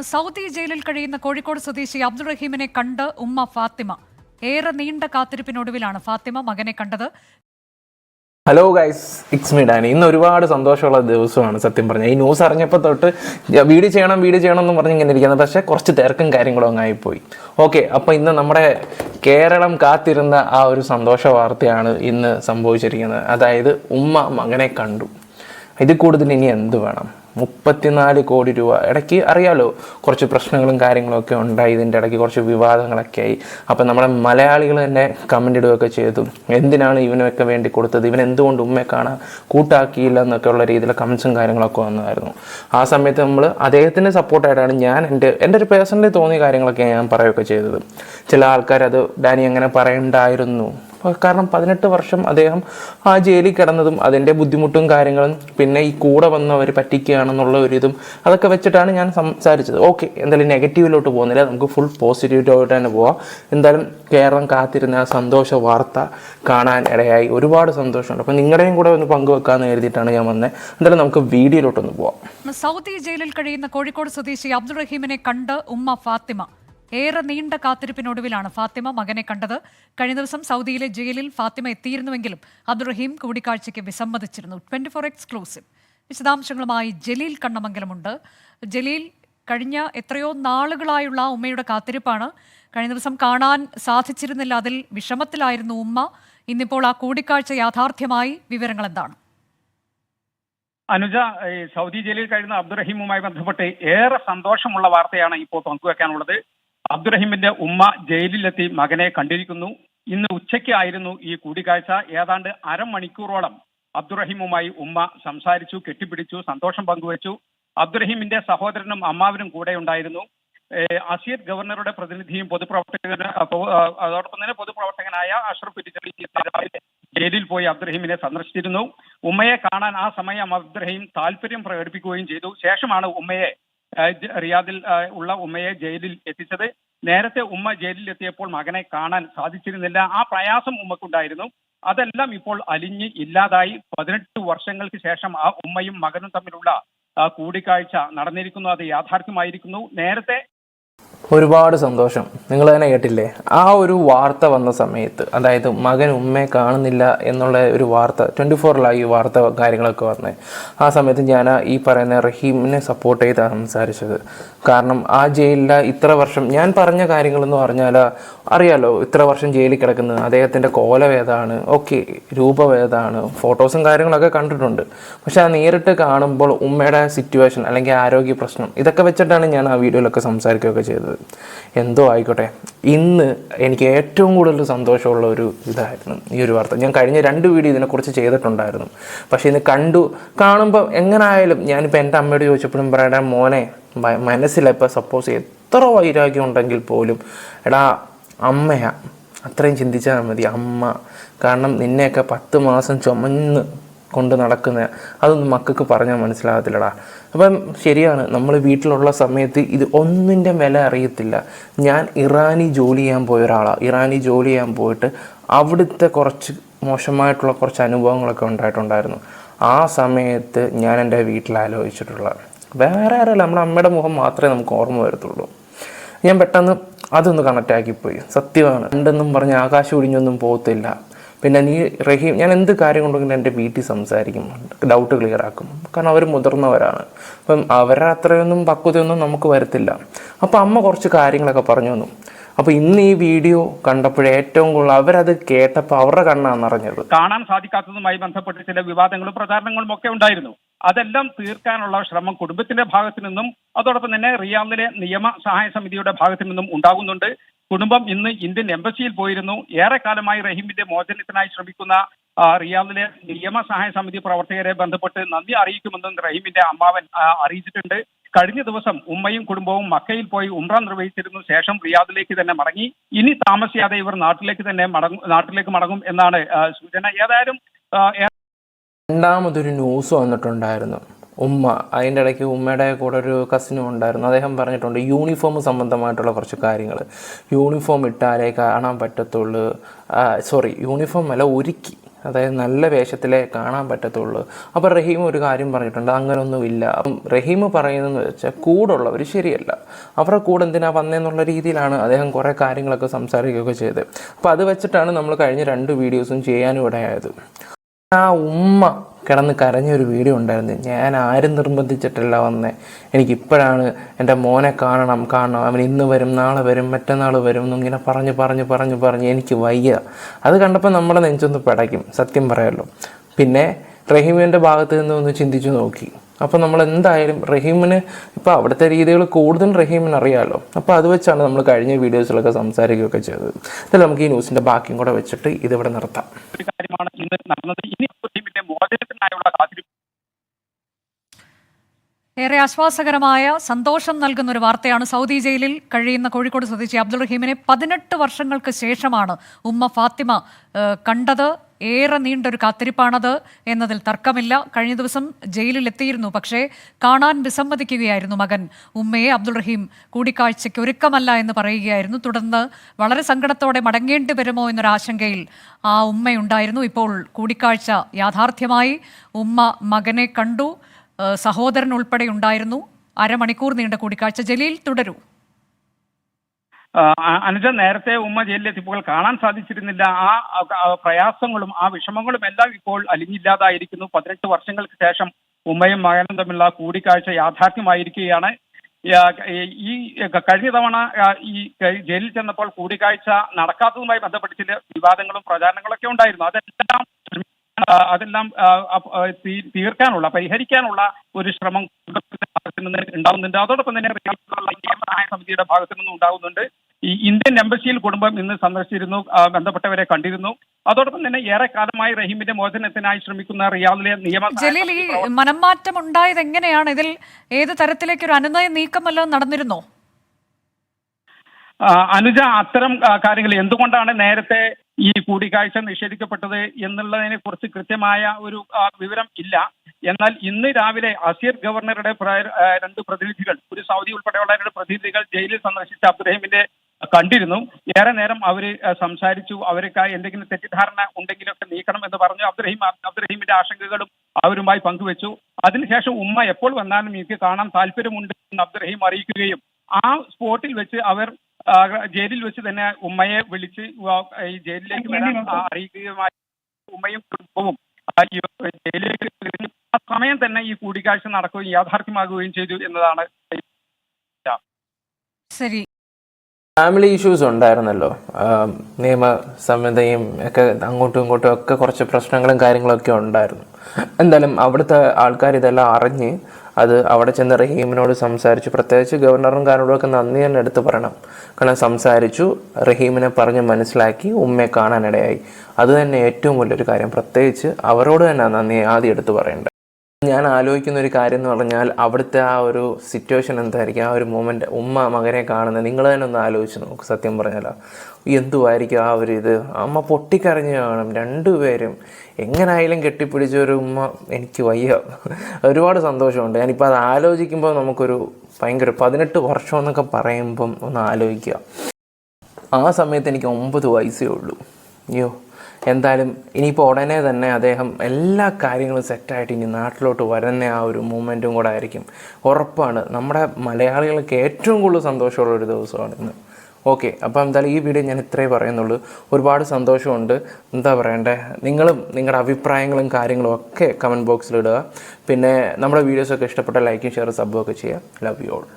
Saudi ജയിലിൽ കഴിയുന്ന കോഴിക്കോട് സ്വദേശി അബ്ദുൾ റഹീമിനെ കണ്ട് ഉമ്മ ഫാത്തിമ. ഏറെ നീണ്ട കാത്തിരിപ്പിനൊടുവിലാണ് ഫാത്തിമ മകനെ കണ്ടത്. Hello guys it's me Danny ഇന്ന് ഒരുപാട് സന്തോഷമുള്ള ദിവസമാണ് സത്യം പറഞ്ഞാൽ. ഈ ന്യൂസ് അറിഞ്ഞപ്പോൾ തൊട്ട് വീഡിയോ ചെയ്യണം വീഡിയോ ചെയ്യണം എന്ന് പറഞ്ഞ് ഇങ്ങനെ ഇരിക്കുന്നത്. പക്ഷേ കുറച്ച് തിരക്കും കാര്യങ്ങളും അങ്ങ് ആയിപ്പോയി. ഓക്കെ അപ്പോൾ ഇന്ന് നമ്മുടെ കേരളം കാത്തിരുന്ന ആ ഒരു സന്തോഷ വാർത്തയാണ് ഇന്ന് സംഭവിച്ചിരിക്കുന്നത്. അതായത് ഉമ്മ മകനെ കണ്ടു. ഇതിൽ കൂടുതൽ ഇനി എന്ത് വേണം? മുപ്പത്തിനാല് കോടി രൂപ. ഇടയ്ക്ക് അറിയാലോ കുറച്ച് പ്രശ്നങ്ങളും കാര്യങ്ങളൊക്കെ ഉണ്ടായി. ഇതിന്റെ ഇടയ്ക്ക് കുറച്ച് വിവാദങ്ങളൊക്കെ ആയി. അപ്പം നമ്മുടെ മലയാളികൾ തന്നെ കമന്റ് ഇടുകയൊക്കെ ചെയ്തു. എന്തിനാണ് ഇവനൊക്കെ വേണ്ടി കൊടുത്തത്? ഇവൻ എന്തുകൊണ്ട് ഉമ്മയെ കാണാൻ കൂട്ടാക്കിയില്ല എന്നൊക്കെ ഉള്ള രീതിയിൽ കമൻസും കാര്യങ്ങളൊക്കെ വന്നതായിരുന്നു ആ സമയത്ത് നമ്മൾ അദ്ദേഹത്തിന് സപ്പോർട്ടായിട്ടാണ് ഞാൻ എന്റെ എന്റെ ഒരു പേഴ്സണലി തോന്നിയ കാര്യങ്ങളൊക്കെ ഞാൻ പറയുകയൊക്കെ ചെയ്തത്. ചില ആൾക്കാർ അത് ഡാനി അങ്ങനെ പറയണ്ടായിരുന്നു. കാരണം പതിനെട്ട് വർഷം അദ്ദേഹം ആ ജയിലിൽ കിടന്നതും അതിന്റെ ബുദ്ധിമുട്ടും കാര്യങ്ങളും പിന്നെ ഈ കൂടെ വന്നവർ പറ്റിക്കുകയാണെന്നുള്ള ഒരു ഇതും അതൊക്കെ വെച്ചിട്ടാണ് ഞാൻ സംസാരിച്ചത്. ഓക്കെ എന്തായാലും നെഗറ്റീവിലോട്ട് പോകുന്നില്ല. നമുക്ക് ഫുൾ പോസിറ്റീവിലോട്ട് തന്നെ പോവാം. എന്തായാലും കേരളം കാത്തിരുന്ന സന്തോഷ വാർത്ത കാണാൻ ഇടയായി. ഒരുപാട് സന്തോഷമുണ്ട്. അപ്പോൾ നിങ്ങളുടെയും കൂടെ ഒന്ന് പങ്കുവെക്കാമെന്ന് കരുതിയിട്ടാണ് ഞാൻ വന്നത് എന്തായാലും നമുക്ക് വീഡിയോയിലോട്ടൊന്ന് പോവാം. സൗദി ജയിലിൽ കഴിയുന്ന കോഴിക്കോട് സ്വദേശി അബ്ദുൾ റഹീമിനെ കണ്ട് ഉമ്മ ഫാത്തിമ. ഏറെ നീണ്ട കാത്തിരിപ്പിനൊടുവിലാണ് ഫാത്തിമ മകനെ കണ്ടത്. കഴിഞ്ഞ ദിവസം സൗദിയിലെ ജയിലിൽ ഫാത്തിമ എത്തിയിരുന്നുവെങ്കിലും അബ്ദുറഹീം കൂടിക്കാഴ്ചയ്ക്ക് വിസമ്മതിച്ചിരുന്നു. Twenty four exclusive. വിശദാംശങ്ങളുമായി ജലീൽ കണ്ണമംഗലമുണ്ട്. ജലീൽ കഴിഞ്ഞ എത്രയോ നാളുകളായുള്ള ഉമ്മയുടെ കാത്തിരിപ്പാണ്. കഴിഞ്ഞ ദിവസം കാണാൻ സാധിച്ചിരുന്നില്ല. അതിൽ വിഷമത്തിലായിരുന്നു ഉമ്മ. ഇന്നിപ്പോൾ ആ കൂടിക്കാഴ്ച യാഥാർത്ഥ്യമായി വിവരങ്ങൾ എന്താണ് അനുജ സൗദി ജയിലിൽ കഴിയുന്ന അബ്ദുറഹീമുമായി ബന്ധപ്പെട്ട് ഏറെ സന്തോഷമുള്ള വാർത്തയാണ് ഇപ്പോൾ പങ്കുവെക്കാനുള്ളത്. അബ്ദുറഹീമിന്റെ ഉമ്മ ജയിലിലെത്തി മകനെ കണ്ടിരിക്കുന്നു. ഇന്ന് ഉച്ചയ്ക്കായിരുന്നു ഈ കൂടിക്കാഴ്ച. ഏതാണ്ട് അരമണിക്കൂറോളം അബ്ദുറഹിമുമായി ഉമ്മ സംസാരിച്ചു കെട്ടിപ്പിടിച്ചു സന്തോഷം പങ്കുവച്ചു. അബ്ദുറഹിമിന്റെ സഹോദരനും അമ്മാവനും കൂടെ ഉണ്ടായിരുന്നു. അസീദ് ഗവർണറുടെ പ്രതിനിധിയും പൊതുപ്രവർത്തകൻ അതോടൊപ്പം തന്നെ പൊതുപ്രവർത്തകനായ അഷ്റഫ് ജയിലിൽ പോയി അബ്ദുറഹീമിനെ സന്ദർശിച്ചിരുന്നു. ഉമ്മയെ കാണാൻ ആ സമയം അബ്ദുറഹീം താല്പര്യം പ്രകടിപ്പിക്കുകയും ചെയ്തു. ശേഷമാണ് ഉമ്മയെ റിയാദിൽ ഉള്ള ഉമ്മയെ ജയിലിൽ എത്തിച്ചത്. നേരത്തെ ഉമ്മ ജയിലിൽ എത്തിയപ്പോൾ മകനെ കാണാൻ സാധിച്ചിരുന്നില്ല. ആ പ്രയാസം ഉമ്മക്കുണ്ടായിരുന്നു. അതെല്ലാം ഇപ്പോൾ അലിഞ്ഞ് ഇല്ലാതായി. പതിനെട്ട് വർഷങ്ങൾക്ക് ശേഷം ആ ഉമ്മയും മകനും തമ്മിലുള്ള കൂടിക്കാഴ്ച നടന്നിരിക്കുന്നു. അത് യാഥാർത്ഥ്യമായിരിക്കുന്നു. നേരത്തെ ഒരുപാട് സന്തോഷം. നിങ്ങൾ തന്നെ കേട്ടില്ലേ? ആ ഒരു വാർത്ത വന്ന സമയത്ത് അതായത് മകൻ ഉമ്മയെ കാണുന്നില്ല എന്നുള്ള ഒരു വാർത്ത ട്വന്റി ഫോറിലായി വാർത്ത കാര്യങ്ങളൊക്കെ വന്നത് ആ സമയത്ത് ഞാൻ ഈ പറയുന്ന റഹീമിനെ സപ്പോർട്ട് ചെയ്താണ് സംസാരിച്ചത്. കാരണം ആ ജയിലിൽ ഇത്ര വർഷം ഞാൻ പറഞ്ഞ കാര്യങ്ങളെന്ന് പറഞ്ഞാൽ അറിയാലോ ഇത്ര വർഷം ജയിലിൽ കിടക്കുന്നത് അദ്ദേഹത്തിന്റെ കോലവേദമാണ് ഓക്കെ രൂപവേദമാണ് ഫോട്ടോസും കാര്യങ്ങളൊക്കെ കണ്ടിട്ടുണ്ട്. പക്ഷെ ആ നേരിട്ട് കാണുമ്പോൾ ഉമ്മയുടെ സിറ്റുവേഷൻ അല്ലെങ്കിൽ ആരോഗ്യ പ്രശ്നം ഇതൊക്കെ വെച്ചിട്ടാണ് ഞാൻ ആ വീഡിയോയിലൊക്കെ സംസാരിക്കുകയൊക്കെ ചെയ്തത്. എന്തോ ആയിക്കോട്ടെ. ഇന്ന് എനിക്ക് ഏറ്റവും കൂടുതൽ സന്തോഷമുള്ള ഒരു ഇതായിരുന്നു ഈ ഒരു വാർത്ത. ഞാൻ കഴിഞ്ഞ രണ്ട് വീഡിയോ ഇതിനെക്കുറിച്ച് ചെയ്തിട്ടുണ്ടായിരുന്നു. പക്ഷേ ഇന്ന് കണ്ടു കാണുമ്പോൾ എങ്ങനായാലും ഞാനിപ്പോൾ എന്റെ അമ്മയോട് ചോദിച്ചപ്പോഴും പറയടാ മോനെ മനസ്സിലിപ്പോൾ സപ്പോസ് എത്ര വൈരാഗ്യം ഉണ്ടെങ്കിൽ പോലും എടാ അമ്മയാ അത്രയും ചിന്തിച്ചാൽ മതി അമ്മ കാരണം നിന്നെയൊക്കെ പത്ത് മാസം ചുമന്ന് കൊണ്ട് നടക്കുന്ന അതൊന്നും മക്കൾക്ക് പറഞ്ഞാൽ മനസ്സിലാകത്തില്ലടാ. അപ്പം ശരിയാണ് നമ്മൾ വീട്ടിലുള്ള സമയത്ത് ഇത് ഒന്നിന്റെ വില അറിയത്തില്ല. ഞാൻ ഇറാനി ജോലി ചെയ്യാൻ പോയ ഒരാളാണ് ഇറാനി ജോലി ചെയ്യാൻ പോയിട്ട് അവിടുത്തെ കുറച്ച് മോശമായിട്ടുള്ള കുറച്ച് അനുഭവങ്ങളൊക്കെ ഉണ്ടായിട്ടുണ്ടായിരുന്നു. ആ സമയത്ത് ഞാൻ എന്റെ വീട്ടിൽ ആലോചിച്ചിട്ടുള്ള വേറെ ആരല്ല നമ്മുടെ അമ്മയുടെ മുഖം മാത്രമേ നമുക്ക് ഓർമ്മ വരത്തുള്ളൂ. ഞാൻ പെട്ടെന്ന് അതൊന്ന് കണക്റ്റാക്കിപ്പോയി സത്യമാണ്. ഉണ്ടെന്നും പറഞ്ഞ് ആകാശം ഒഴിഞ്ഞൊന്നും പോകത്തില്ല. പിന്നെ നീ റഹീം ഞാൻ എന്ത് കാര്യം കൊണ്ടെങ്കിലും എന്റെ വീട്ടിൽ സംസാരിക്കും ഡൗട്ട് ക്ലിയർ ആക്കും. കാരണം അവർ മുതിർന്നവരാണ്. അപ്പം അവരെ അത്രയൊന്നും പക്വതയൊന്നും നമുക്ക് വരത്തില്ല. അപ്പോൾ അമ്മ കുറച്ച് കാര്യങ്ങളൊക്കെ പറഞ്ഞു തന്നു. അപ്പോൾ ഇന്ന് ഈ വീഡിയോ കണ്ടപ്പോൾ ഏറ്റവും കൂടുതൽ അവരത് കേട്ടപ്പോൾ അവരുടെ കണ്ണാണ് അറിഞ്ഞത്. കാണാൻ സാധിക്കാത്തതുമായി ബന്ധപ്പെട്ട് ചില വിവാദങ്ങളും പ്രചാരണങ്ങളും ഒക്കെ ഉണ്ടായിരുന്നു. അതെല്ലാം തീർക്കാനുള്ള ശ്രമം കുടുംബത്തിന്റെ ഭാഗത്തു നിന്നും അതോടൊപ്പം തന്നെ റിയാമിലെ നിയമ സഹായ സമിതിയുടെ ഭാഗത്തു നിന്നും ഉണ്ടാകുന്നുണ്ട്. കുടുംബം ഇന്ന് ഇന്ത്യൻ എംബസിയിൽ പോയിരുന്നു. ഏറെക്കാലമായി റഹീമിന്റെ മോചനത്തിനായി ശ്രമിക്കുന്ന റിയാദിലെ നിയമസഹായ സമിതി പ്രവർത്തകരെ ബന്ധപ്പെട്ട് നന്ദി അറിയിക്കുമെന്നും റഹീമിന്റെ അമ്മാവൻ അറിയിച്ചിട്ടുണ്ട്. കഴിഞ്ഞ ദിവസം ഉമ്മയും കുടുംബവും മക്കയിൽ പോയി ഉംറ നിർവഹിച്ചിരുന്നു ശേഷം റിയാദിലേക്ക് തന്നെ മടങ്ങി. ഇനി താമസിയാതെ ഇവർ നാട്ടിലേക്ക് തന്നെ മടങ്ങും നാട്ടിലേക്ക് മടങ്ങും എന്നാണ് സൂചന. ഏതായാലും രണ്ടാമതൊരു ന്യൂസ് വന്നിട്ടുണ്ടായിരുന്നു. ഉമ്മ അതിന്റെ ഇടയ്ക്ക് ഉമ്മയുടെ കൂടെ ഒരു കസിനും ഉണ്ടായിരുന്നു. അദ്ദേഹം പറഞ്ഞിട്ടുണ്ട് യൂണിഫോം സംബന്ധമായിട്ടുള്ള കുറച്ച് കാര്യങ്ങൾ. യൂണിഫോം ഇട്ടാലേ കാണാൻ പറ്റത്തുള്ളൂ. സോറി യൂണിഫോം അല്ല ഒരുക്കി. അതായത് നല്ല വേഷത്തിലേ കാണാൻ പറ്റത്തുള്ളൂ. അപ്പോൾ റഹീം ഒരു കാര്യം പറഞ്ഞിട്ടുണ്ട് അങ്ങനൊന്നുമില്ല. അപ്പം റഹീം പറയുന്നതെന്ന് വെച്ചാൽ കൂടുള്ളവർ ശരിയല്ല. അവരുടെ കൂടെ എന്തിനാ വന്നതെന്നുള്ള രീതിയിലാണ് അദ്ദേഹം കുറേ കാര്യങ്ങളൊക്കെ സംസാരിക്കുകയൊക്കെ ചെയ്തത്. അപ്പോൾ അത് വെച്ചിട്ടാണ് നമ്മൾ കഴിഞ്ഞ രണ്ട് വീഡിയോസും ചെയ്യാനും ഇടയായത്. ആ ഉമ്മ കിടന്ന് കരഞ്ഞൊരു വീഡിയോ ഉണ്ടായിരുന്നു. ഞാൻ ആരും നിർബന്ധിച്ചിട്ടല്ല വന്നേ. എനിക്കിപ്പോഴാണ് എന്റെ മോനെ കാണണം കാണണം. അവൻ ഇന്ന് വരും നാളെ വരും മറ്റന്നാൾ വരും എന്നിങ്ങനെ പറഞ്ഞ് പറഞ്ഞ് പറഞ്ഞ് പറഞ്ഞ് എനിക്ക് വയ്യ. അത് കണ്ടപ്പോൾ നമ്മളെ നെഞ്ചൊന്ന് പടയ്ക്കും. സത്യം പറയാമല്ലോ പിന്നെ റഹീമിന്റെ ഭാഗത്ത് നിന്ന് ഒന്ന് ചിന്തിച്ചു നോക്കി. അപ്പോൾ നമ്മൾ എന്തായാലും റഹീമിന് ഇപ്പോൾ അവിടുത്തെ രീതികൾ കൂടുതൽ റഹീമിന് അറിയാമല്ലോ അപ്പോൾ അത് വെച്ചാണ് നമ്മൾ കഴിഞ്ഞ വീഡിയോസിലൊക്കെ സംസാരിക്കുകയൊക്കെ ചെയ്തത്. എന്നാലും നമുക്ക് ഈ ന്യൂസിന്റെ ബാക്കിയും കൂടെ വെച്ചിട്ട് ഇതിവിടെ നിർത്താം. ഒരു കാര്യമാണ് ഇന്ന് നടന്നത്. ഇനി ഏറെ ആശ്വാസകരമായ സന്തോഷം നൽകുന്ന ഒരു വാർത്തയാണ് സൗദി ജയിലിൽ കഴിയുന്ന കോഴിക്കോട് സ്വദേശി അബ്ദുൾ റഹീമിനെ പതിനെട്ട് വർഷങ്ങൾക്ക് ശേഷമാണ് ഉമ്മ ഫാത്തിമ കണ്ടത്. ഏറെ നീണ്ടൊരു കാത്തിരിപ്പാണത് എന്നതിൽ തർക്കമില്ല. കഴിഞ്ഞ ദിവസം ജയിലിൽ എത്തിയിരുന്നു പക്ഷേ കാണാൻ വിസമ്മതിക്കുകയായിരുന്നു മകൻ. ഉമ്മയെ അബ്ദുൾ റഹീം കൂടിക്കാഴ്ചയ്ക്ക് ഒരുക്കമല്ല എന്ന് പറയുകയായിരുന്നു. തുടർന്ന് വളരെ സങ്കടത്തോടെ മടങ്ങേണ്ടി വരുമോ എന്നൊരാശങ്കയിൽ ആ ഉമ്മയുണ്ടായിരുന്നു. ഇപ്പോൾ കൂടിക്കാഴ്ച യാഥാർത്ഥ്യമായി. ഉമ്മ മകനെ കണ്ടു. സഹോദരൻ ഉൾപ്പെടെ ഉണ്ടായിരുന്നു. അരമണിക്കൂർ നീണ്ട കൂടിക്കാഴ്ച. ജലീൽ തുടരൂ. അനുജ നേരത്തെ ഉമ്മ ജയിലിലെത്തിയപ്പോൾ കാണാൻ സാധിച്ചിരുന്നില്ല. ആ പ്രയാസങ്ങളും ആ വിഷമങ്ങളും എല്ലാം ഇപ്പോൾ അലിഞ്ഞില്ലാതായിരിക്കുന്നു. പതിനെട്ട് വർഷങ്ങൾക്ക് ശേഷം ഉമ്മയും മകനും തമ്മിലുള്ള കൂടിക്കാഴ്ച യാഥാർത്ഥ്യമായിരിക്കുകയാണ്. ഈ കഴിഞ്ഞ തവണ ഈ ജയിലിൽ ചെന്നപ്പോൾ കൂടിക്കാഴ്ച നടക്കാത്തതുമായി ബന്ധപ്പെട്ട് ചില വിവാദങ്ങളും പ്രചാരണങ്ങളൊക്കെ ഉണ്ടായിരുന്നു. അതെല്ലാം അതെല്ലാം തീർക്കാനുള്ള പരിഹരിക്കാനുള്ള ഒരു ശ്രമം ഉണ്ടാവുന്നുണ്ട്. അതോടൊപ്പം തന്നെ സഹായ സമിതിയുടെ ഭാഗത്തു നിന്നും ഉണ്ടാകുന്നുണ്ട് ഈ ഇന്ത്യൻ എംബസിയിൽ കുടുംബം ഇന്ന് സന്ദർശിച്ചിരുന്നു ബന്ധപ്പെട്ടവരെ കണ്ടിരുന്നു. അതോടൊപ്പം തന്നെ ഏറെ കാലമായി റഹീമിന്റെ മോചനത്തിനായി ശ്രമിക്കുന്ന റിയാദിലെ നിയമ ജലീൽ ഈ മനംമാറ്റം ഉണ്ടായത് എങ്ങനെയാണ്? ഇതിൽ ഏത് തരത്തിലേക്ക് ഒരു അനുനയ നീക്കം വല്ലതും നടന്നിരുന്നോ അനുജ അത്തരം കാര്യങ്ങൾ എന്തുകൊണ്ടാണ് നേരത്തെ ഈ കൂടിക്കാഴ്ച നിഷേധിക്കപ്പെട്ടത് എന്നുള്ളതിനെ കുറിച്ച് കൃത്യമായ ഒരു വിവരം ഇല്ല. എന്നാൽ ഇന്ന് രാവിലെ അസീർ ഗവർണറുടെ രണ്ട് പ്രതിനിധികൾ ഒരു സൗദി ഉൾപ്പെടെയുള്ള രണ്ട് പ്രതിനിധികൾ ജയിലിൽ സന്ദർശിച്ച അബ്ദുറഹീമിന്റെ കണ്ടിരുന്നു. ഏറെ നേരം അവർ സംസാരിച്ചു. അവർക്ക് എന്തെങ്കിലും തെറ്റിദ്ധാരണ ഉണ്ടെങ്കിലൊക്കെ നീക്കണം എന്ന് പറഞ്ഞു. അബ്ദുറഹീം അബ്ദുറഹീമിന്റെ ആശങ്കകളും അവരുമായി പങ്കുവച്ചു. അതിനുശേഷം ഉമ്മ എപ്പോൾ വന്നാലും എനിക്ക് കാണാൻ താല്പര്യമുണ്ട് എന്ന് അബ്ദുറഹീം അറിയിക്കുകയും ആ സ്പോട്ടിൽ വെച്ച് അവർ ജയിലിൽ വെച്ച് തന്നെ ഉമ്മയെ വിളിച്ച് ഈ ജയിലിലേക്ക് വരാൻ ആ, അറിയിക്കുകയുമായി. ഉമ്മയും കുടുംബവും ജയിലിലേക്ക് ആ സമയം തന്നെ ഈ കൂടിക്കാഴ്ച നടക്കുകയും യാഥാർത്ഥ്യമാകുകയും ചെയ്തു എന്നതാണ് ശരി. ഫാമിലി ഇഷ്യൂസ് ഉണ്ടായിരുന്നല്ലോ. നിയമ സംഹിതയും ഒക്കെ അങ്ങോട്ടും ഇങ്ങോട്ടും ഒക്കെ കുറച്ച് പ്രശ്നങ്ങളും കാര്യങ്ങളൊക്കെ ഉണ്ടായിരുന്നു. എന്തായാലും അവിടുത്തെ ആൾക്കാർ ഇതെല്ലാം അറിഞ്ഞ് അത് അവിടെ ചെന്ന് റഹീമിനോട് സംസാരിച്ചു. പ്രത്യേകിച്ച് ഗവർണറും കാരോടും ഒക്കെ നന്ദി തന്നെ എടുത്ത് പറയണം. കാരണം സംസാരിച്ചു റഹീമിനെ പറഞ്ഞ് മനസ്സിലാക്കി ഉമ്മയെ കാണാനിടയായി. അത് തന്നെ ഏറ്റവും വലിയൊരു കാര്യം. പ്രത്യേകിച്ച് അവരോട് തന്നെ നന്ദി ആദ്യം എടുത്ത് പറയേണ്ടത്. ഞാൻ ആലോചിക്കുന്ന ഒരു കാര്യം എന്ന് പറഞ്ഞാൽ അവിടുത്തെ ആ ഒരു സിറ്റുവേഷൻ എന്തായിരിക്കും? ആ ഒരു മൂമെന്റ് ഉമ്മ മകനെ കാണുന്നത് നിങ്ങൾ തന്നെ ഒന്ന് ആലോചിച്ച് നോക്ക് സത്യം പറഞ്ഞാലോ. എന്തുമായിരിക്കും ആ ഒരു ഇത്? അമ്മ പൊട്ടിക്കരഞ്ഞു കാണും. രണ്ടുപേരും എങ്ങനായാലും കെട്ടിപ്പിടിച്ച ഒരു ഉമ്മ എനിക്ക് വയ്യ. ഒരുപാട് സന്തോഷമുണ്ട്. ഞാനിപ്പോൾ അത് ആലോചിക്കുമ്പോൾ നമുക്കൊരു ഭയങ്കര പതിനെട്ട് വർഷം എന്നൊക്കെ പറയുമ്പം ഒന്ന് ആലോചിക്കുക. ആ സമയത്ത് എനിക്ക് ഒമ്പത് വയസ്സേ ഉള്ളൂ. അയ്യോ. എന്തായാലും ഇനിയിപ്പോൾ ഉടനെ തന്നെ അദ്ദേഹം എല്ലാ കാര്യങ്ങളും സെറ്റായിട്ട് ഇനി നാട്ടിലോട്ട് വരുന്ന ആ ഒരു മൂമെന്റും കൂടെ ആയിരിക്കും. ഉറപ്പാണ്. നമ്മുടെ മലയാളികൾക്ക് ഏറ്റവും കൂടുതൽ സന്തോഷമുള്ള ഒരു ദിവസമാണ് ഇന്ന്. ഓക്കെ അപ്പോൾ എന്തായാലും ഈ വീഡിയോ ഞാൻ ഇത്രേ പറയുന്നുള്ളൂ. ഒരുപാട് സന്തോഷമുണ്ട്. എന്താ പറയണ്ടേ? നിങ്ങളും നിങ്ങളുടെ അഭിപ്രായങ്ങളും കാര്യങ്ങളും ഒക്കെ കമന്റ് ബോക്സിൽ ഇടുക. പിന്നെ നമ്മുടെ വീഡിയോസൊക്കെ ഇഷ്ടപ്പെട്ട ലൈക്കും ഷെയർ സബ്ബും ഒക്കെ ചെയ്യുക. Love you all